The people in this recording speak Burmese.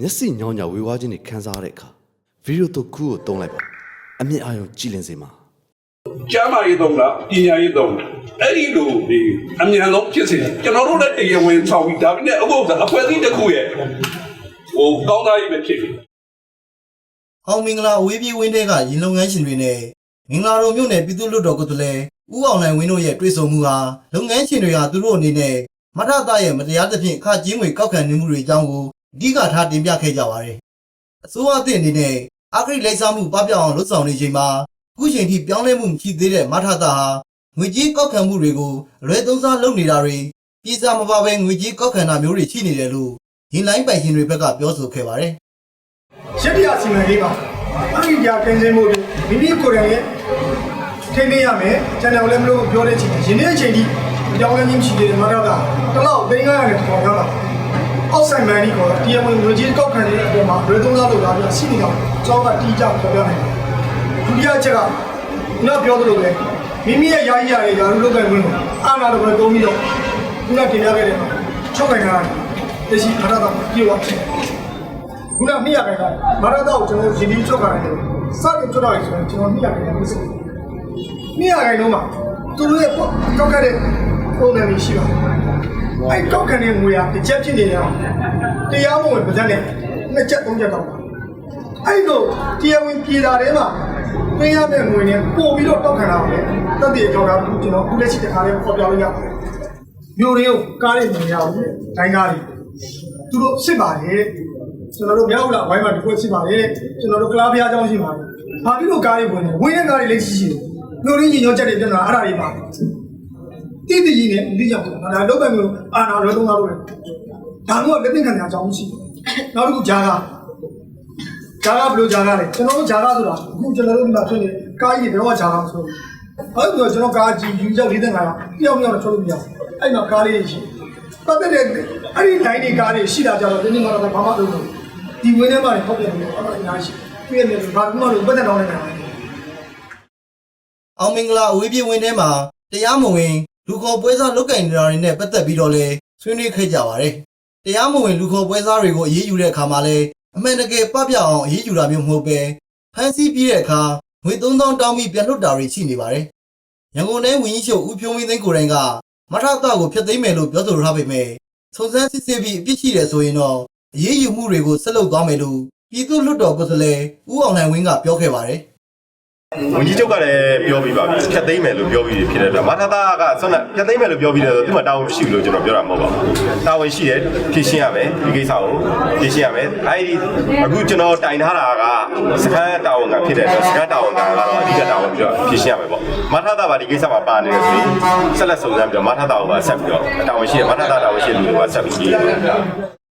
မျက်စိညောင်းညဝေဝါးခြင်းတွေခံစားရတဲ့အခါဗီဒီယိုတော့ခုကိုတုံးလိုက်ပါအမြင့်အာရုံကြည်လင်စေမှာကျမ်းမာရေးသုံးလားပညာရေးသုံးလားအဲ့ဒီလိုဒီအမြန်ဆုံးဖြစ်စေကျွန်တော်တို့လည်းတရားဝင်ဆောင်ပြီးဒါပေမဲ့အခုကအဖွဲ့အစည်းတစ်ခုရဲ့ဟိုကောင်းသားကြီးပဲဖြစ်နေတယ်အောင်မင်္ဂလာအဝေးပြေးဝင်းတဲကရင်လုပ်ငန်းရှင်တွေနဲ့မင်္ဂလာတော်မြို့နယ်ပြည်သူ့လွှတ်တော်ကိုယ်စားလှယ်ဦးအောင်နိုင်ဝင်းတို့ရဲ့တွေ့ဆုံမှုဟာလုပ်ငန်းရှင်တွေဟာသူတို့အနေနဲ့မထသရဲ့မတရားသဖြင့်အခကြေးငွေကောက်ခံနေမှုတွေအကြောင်းကို အဓိကထားတင်ပြခဲ့ကြပါတယ်။အစိုးရအသည့်အနေနဲ့အခရိလိုက်စားမှုပပျောက်အောင်လုပ်ဆောင်နေချိန်မှာအခုချိန်ထိပြောင်းလဲမှုမရှိသေးတဲ့မထသဟာငွေကြေးကောက်ခံမှုတွေကိုအလွဲသုံးစားလုပ်နေတာတွေပြည်စားမပါဘဲငွေကြေးကောက်ခံတာမျိုးတွေရှိနေတယ်လို့ရင်လိုင်းပိုင်ရှင်တွေဘက်ကပြောဆိုခဲ့ပါတယ်။ရက်တရားစီမံကိန်းမှာအဲ့ဒီကြာကင်းစင်းမှုတွေမိမိကိုယ်တိုင်ရဲ့ထိန်းသိမ်းရမယ်ကျန်တယ်လည်းမလို့ပြောတဲ့အချိန်ယနေ့အချိန်ထိကြောင်းလည်းချင်းရှိသေးတယ်မတော်တာတလောက်သိန်း900နဲ့ထောင်ရတာ အောက်ဆိုင်မန်ဒီကောတရားဝင်ငွေကြေးကောက်ခံတဲ့အပေါ်မှာရေသုံးစားလို့လာပြီးစီနေတော့ကျောင်းကတီးကြပြောပြနိုင်တယ်ဒုတိယအချက်ကနောက်ပြောသလိုပဲမိမိရဲ့ယာယီရရဲ့ယာရုလုပ်ကိုင်ဝင်ကိုအာနာတော့ပဲတုံးပြီးတော့ခုနတင်ပြခဲ့တဲ့ချုပ်ကိုင်တာတရှိခါတော့ပြေဝဖြစ်ခုနမိရခိုင်ကမာရတော့ကျွန်တော်ရင်းနှီးချုပ်ခိုင်းတယ်စတင်ချုပ်တော့ဆိုရင်ကျွန်တော်မိရခိုင်ကိုစစ်မိရခိုင်တော့မှသူတို့ရဲ့ကောက်ကတဲ့ပုံစံမျိုးရှိပါတယ် အဲကောက်ခံတဲ့ငွေကတစ်ချက်ဖြစ်နေတယ်တရားမဝင်ပါးနဲ့နှစ်ချက်သုံးချက်တော့အဲ့လိုတရားဝင်ပြည်တာထဲမှာပေးရမယ့်ငွေနဲ့ပို့ပြီးတော့တောက်ခံတာပဲတက်တည်ကြောင်းတာကျွန်တော်ခုလက်ရှိတစ်ခါလေးပေါ်ပြလို့ရပါတယ်မျိုးတွေကိုကားနဲ့မြင်ရအောင်ဒိုင်းကားတွေသူတို့စစ်ပါတယ်ကျွန်တော်တို့မြောက်လာဝိုင်းမှာဒီကွက်စစ်ပါတယ်ကျွန်တော်တို့ကလားပြားကျောင်းရှိပါတယ်ဘာဖြစ်လို့ကားတွေဝင်လဲဝင်တဲ့ကားတွေလည်းရှိရှိတယ်မျိုးရင်းကြီးညောချက်တွေပြန်လာအဲ့ဒါတွေပါ တိတိကြီးနဲ့ဒီကြောင့်ဒါလောက်ပဲမျိုးအာနာရောသုံးကားလို့ဒါမျိုးကလက်သင်ခံတဲ့အကြောင်းရှိတယ်နောက်တစ်ခုဂျာကာဂျာကာဘယ်လိုဂျာကာလဲကျွန်တော်တို့ဂျာကာဆိုတာအခုကျွန်တော်တို့ဒီမှာဖြစ်နေကားကြီးတွေဘယ်တော့ဂျာကာမဆိုအဲ့ဒါကျွန်တော်ကားကြီးယူရောက်လေးတဲ့ခါတယောက်မြောက်တော့ချုပ်လို့မရဘူးအဲ့မှာကားလေးရှိပတ်သက်တဲ့အဲ့ဒီ line တွေကားတွေရှိတာကြတော့ဒီနေ့မှတော့ဘာမှမလုပ်ဘူးဒီဝင်းထဲမှာဟောက်ပြန်တယ်အဲ့ဒါအများကြီးပြည့်နေတယ်ဘာမှမလုပ်ပတ်သက်တော့နေတာအောင်မင်္ဂလာအဝေးပြေးဝင်းထဲမှာတရားမဝင် လူခေါ်ပွဲစားလုတ်ကင်နေတာတွေနဲ့ပတ်သက်ပြီးတော့လဲဆွေးနွေးခဲ့ကြပါတယ်။တရားမဝင်လူခေါ်ပွဲစားတွေကိုအေးအေးယူတဲ့အခါမှာလဲအမှန်တကယ်ပပျောက်အောင်အေးအေးယူတာမျိုးမဟုတ်ပဲဖမ်းဆီးပြီးတဲ့အခါငွေ3000တောင်းပြီးပြန်လွတ်တာတွေရှိနေပါတယ်။ရန်ကုန်တိုင်းဝန်ကြီးချုပ်ဦးဖြိုးမင်းသိန်းကိုယ်တိုင်ကမထသကိုဖျက်သိမ်းမယ်လို့ပြောဆိုထားပေမဲ့စုံစမ်းစစ်ဆေးပြီးအပြစ်ရှိတယ်ဆိုရင်တော့အေးအေးယူမှုတွေကိုဆက်လုပ်သွားမယ်လို့ပြည်သူ့လွှတ်တော်ကိုယ်စားလှယ်ဦးအောင်နိုင်ဝင်းကပြောခဲ့ပါတယ်။ ဝန်ကြီးချုပ်ကလည်းပြောပြီးပါပြီဖြတ်သိမ်းမယ်လို့ပြောပြီးဖြစ်တဲ့အတွက်မထာသားကဆွမ်းကဖြတ်သိမ်းမယ်လို့ပြောပြီးတယ်ဆိုသူ့မှာတာဝန်ရှိဘူးလို့ကျွန်တော်ပြောတာမဟုတ်ပါဘူးတာဝန်ရှိတယ်ဖြည့်ရှင်းရမယ်ဒီကိစ္စကိုဖြည့်ရှင်းရမယ်အဲဒီအခုကျွန်တော်တိုင်ထားတာကစကန်းတာဝန်ကဖြစ်တဲ့အတွက်စကန်းတာဝန်ကတော့အဓိကတာဝန်ပြီးတော့ဖြည့်ရှင်းရမယ်ပေါ့မထာသားကဒီကိစ္စမှာပါနေတယ်ဆိုရင်ဆက်လက်စုံစမ်းပြီးတော့မထာသားကိုပါဆက်ပြီးတော့တာဝန်ရှိတယ်မထာသားတာဝန်ရှိတယ်လို့ပါဆက်ပြီးကြည့်ရမယ်